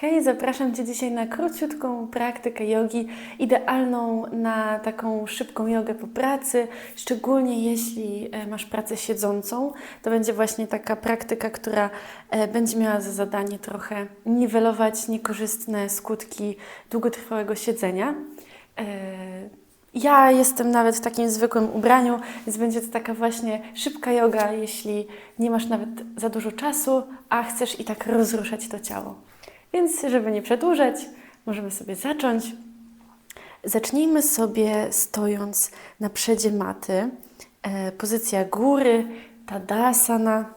Hej, zapraszam Cię dzisiaj na króciutką praktykę jogi, idealną na taką szybką jogę po pracy, szczególnie jeśli e, masz pracę siedzącą. To będzie właśnie taka praktyka, która e, będzie miała za zadanie trochę niwelować niekorzystne skutki długotrwałego siedzenia. E, Ja jestem nawet w takim zwykłym ubraniu, więc będzie to taka właśnie szybka yoga, jeśli nie masz nawet za dużo czasu, a chcesz i tak rozruszać to ciało. Więc, żeby nie przedłużać, możemy sobie zacząć. Zacznijmy sobie stojąc na przedzie maty. E, pozycja góry, tadasana.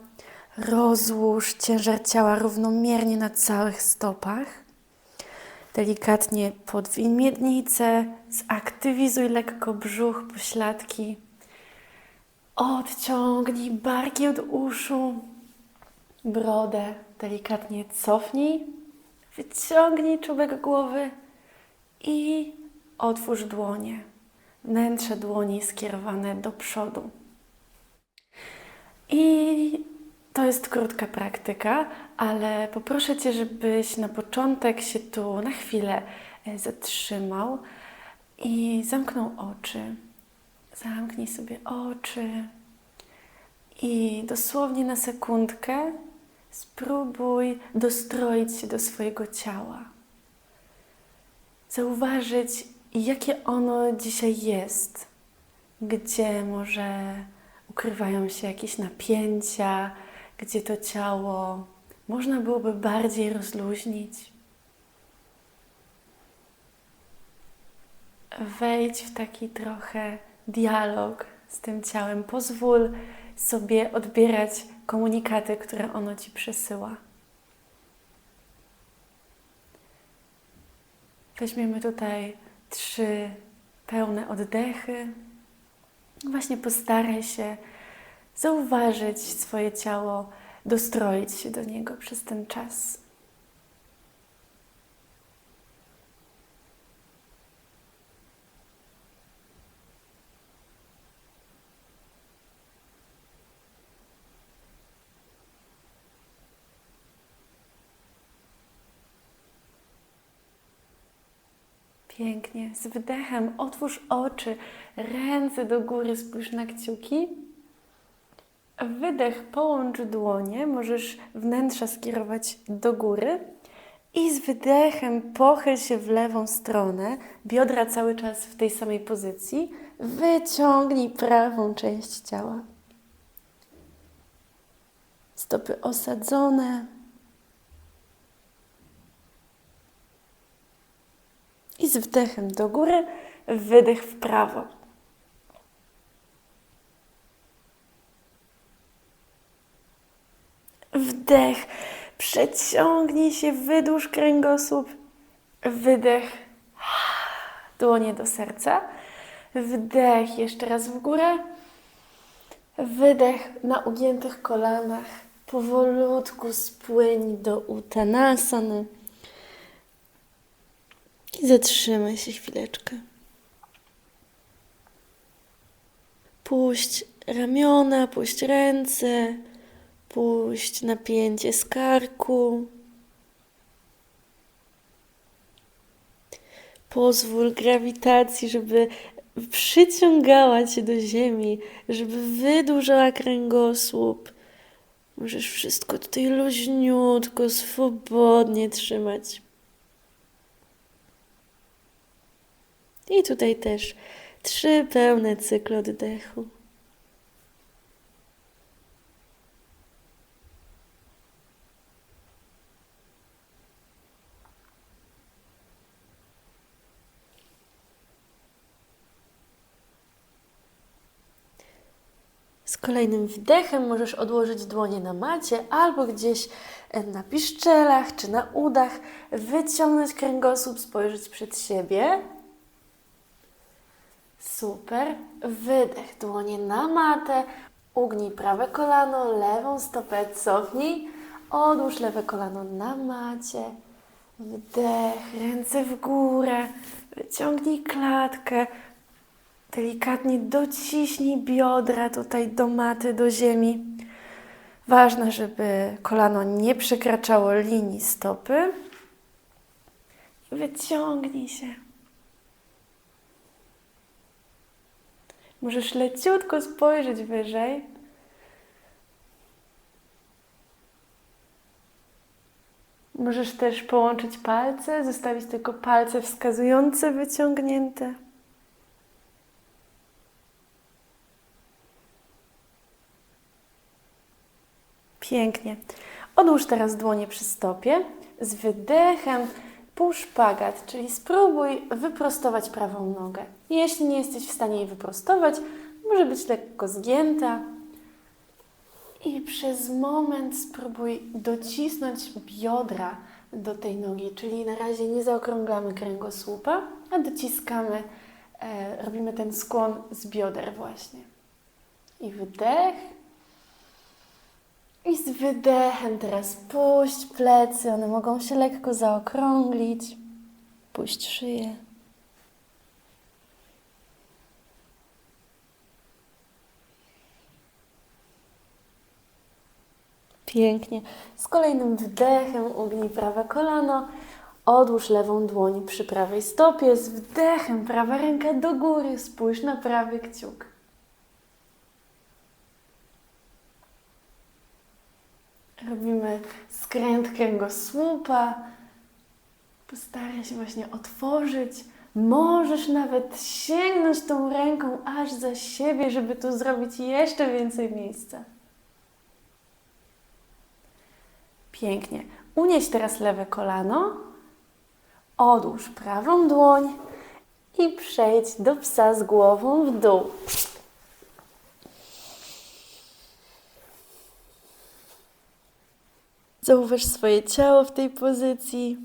Rozłóż ciężar ciała równomiernie na całych stopach. Delikatnie podwij miednicę, zaktywizuj lekko brzuch, pośladki. Odciągnij barki od uszu, brodę delikatnie cofnij, wyciągnij czubek głowy i otwórz dłonie. Wnętrze dłoni skierowane do przodu. I to jest krótka praktyka, ale poproszę Cię, żebyś na początek się tu na chwilę e, zatrzymał i zamknął oczy. Zamknij sobie oczy i dosłownie na sekundkę spróbuj dostroić się do swojego ciała. Zauważyć, jakie ono dzisiaj jest, gdzie może ukrywają się jakieś napięcia, gdzie to ciało można byłoby bardziej rozluźnić. Wejdź w taki trochę dialog z tym ciałem. Pozwól sobie odbierać komunikaty, które ono ci przesyła. Weźmiemy tutaj trzy pełne oddechy. Właśnie postaraj się zauważyć swoje ciało, dostroić się do niego przez ten czas. Pięknie. Z wydechem otwórz oczy, ręce do góry, spójrz na kciuki. Wydech połącz dłonie, możesz wnętrza skierować do góry. I z wydechem pochyl się w lewą stronę, biodra cały czas w tej samej pozycji. Wyciągnij prawą część ciała. Stopy osadzone. I z wdechem do góry, wydech w prawo. Wdech, przeciągnij się, wydłuż kręgosłup. Wydech, dłonie do serca. Wdech, jeszcze raz w górę. Wydech na ugiętych kolanach. Powolutku spłyń do utanasany. I zatrzymaj się chwileczkę. Puść ramiona, puść ręce, puść napięcie z karku. Pozwól grawitacji, żeby przyciągała cię do ziemi, żeby wydłużała kręgosłup. Możesz wszystko tutaj luźniutko, swobodnie trzymać. I tutaj też trzy pełne cykle oddechu. Z kolejnym wdechem możesz odłożyć dłonie na macie albo gdzieś e, na piszczelach czy na udach, wyciągnąć kręgosłup, spojrzeć przed siebie. Super. Wydech, dłonie na matę. Ugnij prawe kolano, lewą stopę cofnij. Odłóż lewe kolano na macie. Wdech, ręce w górę. Wyciągnij klatkę. Delikatnie dociśnij biodra tutaj do maty, do ziemi. Ważne, żeby kolano nie przekraczało linii stopy. Wyciągnij się. Możesz leciutko spojrzeć wyżej. Możesz też połączyć palce, zostawić tylko palce wskazujące wyciągnięte. Pięknie. Odłóż teraz dłonie przy stopie. Z wydechem pół szpagat, czyli spróbuj wyprostować prawą nogę. Jeśli nie jesteś w stanie jej wyprostować, może być lekko zgięta. I przez moment spróbuj docisnąć biodra do tej nogi, czyli na razie nie zaokrąglamy kręgosłupa, a dociskamy, e, robimy ten skłon z bioder właśnie. I wydech. I z wydechem teraz puść plecy, one mogą się lekko zaokrąglić. Puść szyję. Pięknie. Z kolejnym wdechem ugnij prawe kolano. Odłóż lewą dłoń przy prawej stopie. Z wdechem prawa ręka do góry. Spójrz na prawy kciuk. Robimy skręt kręgosłupa. Postaraj się właśnie otworzyć. Możesz nawet sięgnąć tą ręką aż za siebie, żeby tu zrobić jeszcze więcej miejsca. Pięknie. Unieś teraz lewe kolano. Odłóż prawą dłoń i przejdź do psa z głową w dół. Zauważ swoje ciało w tej pozycji.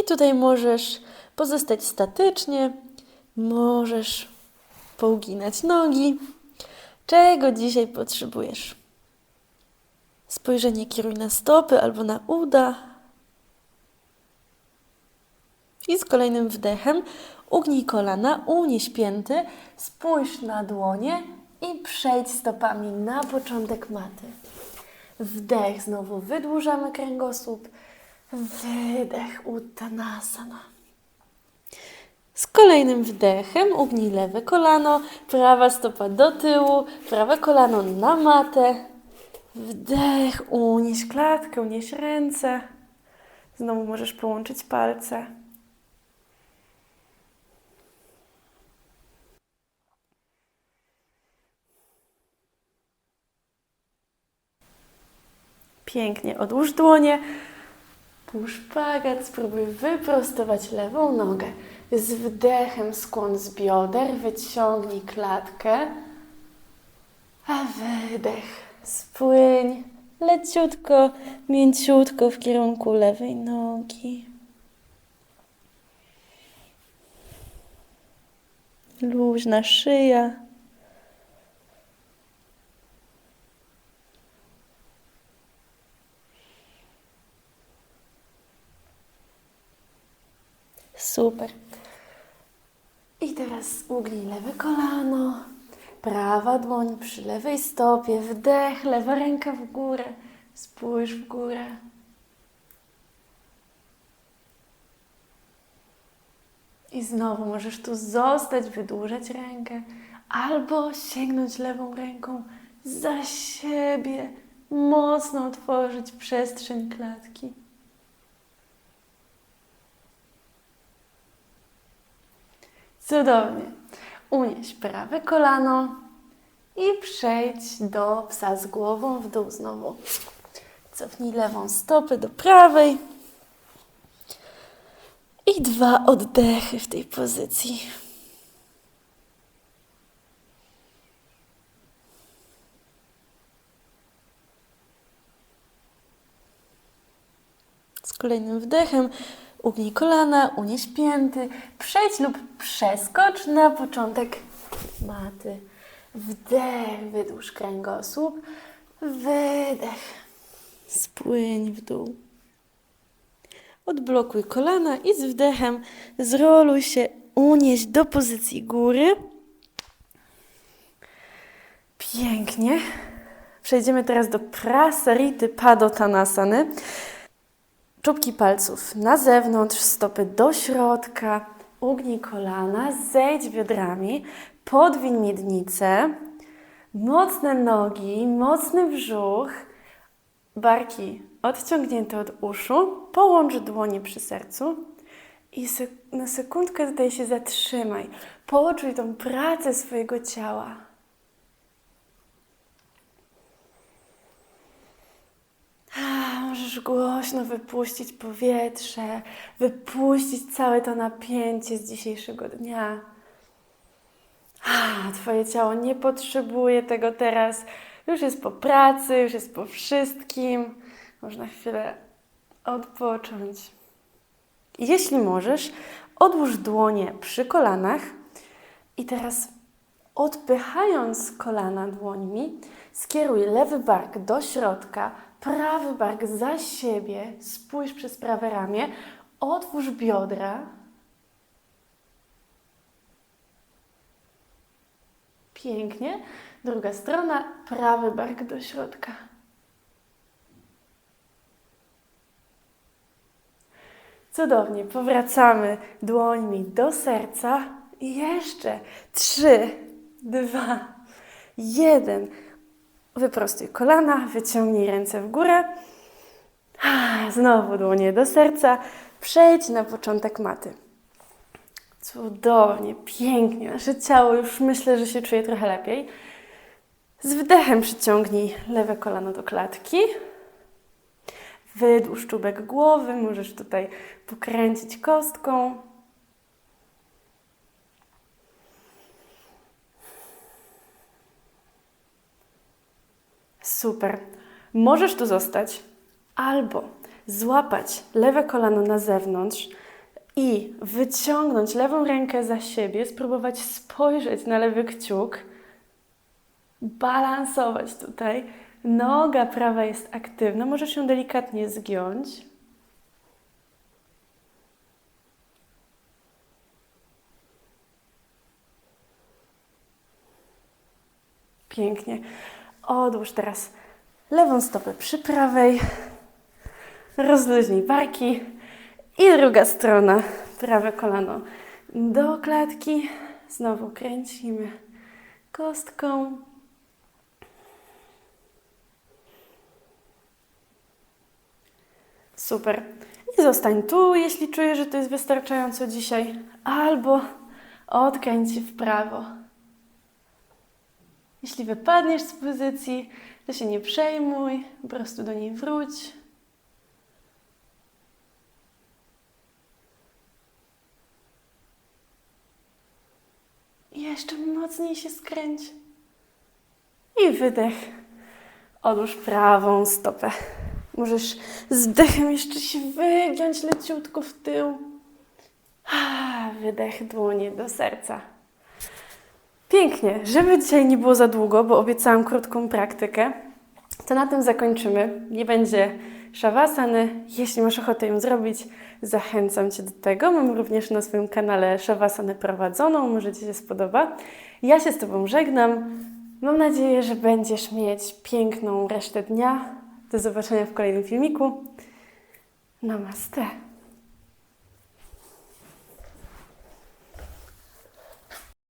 I tutaj możesz pozostać statycznie, możesz pouginać nogi. Czego dzisiaj potrzebujesz? Spojrzenie kieruj na stopy albo na uda. I z kolejnym wdechem ugnij kolana, unieś pięty, spójrz na dłonie i przejdź stopami na początek maty. Wdech, znowu wydłużamy kręgosłup. Wydech, Uttanasana. Z kolejnym wdechem ugnij lewe kolano, prawa stopa do tyłu, prawe kolano na matę. Wdech, unieś klatkę, unieś ręce. Znowu możesz połączyć palce. Pięknie, odłóż dłonie. Pół szpagat, spróbuj wyprostować lewą nogę. Z wdechem skłon z bioder, wyciągnij klatkę, a wydech, spłyń leciutko, mięciutko w kierunku lewej nogi. Luźna szyja. Super. I teraz ugnij lewe kolano, prawa dłoń przy lewej stopie, wdech, lewa ręka w górę, spójrz w górę. I znowu możesz tu zostać, wydłużać rękę, albo sięgnąć lewą ręką za siebie, mocno otworzyć przestrzeń klatki. Cudownie. Unieś prawe kolano i przejdź do psa z głową w dół znowu. Cofnij lewą stopę do prawej. I dwa oddechy w tej pozycji. Z kolejnym wdechem ugnij kolana, unieś pięty, przejdź lub przeskocz na początek maty. Wdech, wydłuż kręgosłup, wydech, spłyń w dół. Odblokuj kolana i z wdechem zroluj się, unieś do pozycji góry. Pięknie. Przejdziemy teraz do Prasarity Padottanasany. Czubki palców na zewnątrz, stopy do środka, ugnij kolana, zejdź biodrami, podwiń miednicę, mocne nogi, mocny brzuch, barki odciągnięte od uszu, połącz dłonie przy sercu i na sekundkę tutaj się zatrzymaj. Poczuj tą pracę swojego ciała. A, Możesz głośno wypuścić powietrze, wypuścić całe to napięcie z dzisiejszego dnia. A, Twoje ciało nie potrzebuje tego teraz. Już jest po pracy, już jest po wszystkim. Można chwilę odpocząć. Jeśli możesz, odłóż dłonie przy kolanach i teraz odpychając kolana dłońmi, skieruj lewy bark do środka, prawy bark za siebie, spójrz przez prawe ramię, otwórz biodra. Pięknie. Druga strona, prawy bark do środka. Cudownie. Powracamy dłońmi do serca. I jeszcze trzy, dwa, jeden. Wyprostuj kolana, wyciągnij ręce w górę. Znowu dłonie do serca. Przejdź na początek maty. Cudownie, pięknie. Nasze ciało już myślę, że się czuje trochę lepiej. Z wdechem przyciągnij lewe kolano do klatki. Wydłuż czubek głowy, możesz tutaj pokręcić kostką. Super. Możesz tu zostać albo złapać lewe kolano na zewnątrz i wyciągnąć lewą rękę za siebie, spróbować spojrzeć na lewy kciuk, balansować tutaj. Noga prawa jest aktywna, możesz ją delikatnie zgiąć. Pięknie. Odłóż teraz lewą stopę przy prawej. Rozluźnij barki. I druga strona. Prawe kolano do klatki. Znowu kręcimy kostką. Super. I zostań tu, jeśli czujesz, że to jest wystarczająco dzisiaj. Albo odkręć się w prawo. Jeśli wypadniesz z pozycji, to się nie przejmuj, po prostu do niej wróć. I jeszcze mocniej się skręć. I wydech. Odłóż prawą stopę. Możesz z wdechem jeszcze się wygiąć leciutko w tył. Wydech dłonie do serca. Pięknie. Żeby dzisiaj nie było za długo, bo obiecałam krótką praktykę, to na tym zakończymy. Nie będzie szawasany. Jeśli masz ochotę ją zrobić, zachęcam Cię do tego. Mam również na swoim kanale szawasanę prowadzoną. Może Ci się spodoba. Ja się z Tobą żegnam. Mam nadzieję, że będziesz mieć piękną resztę dnia. Do zobaczenia w kolejnym filmiku. Namaste.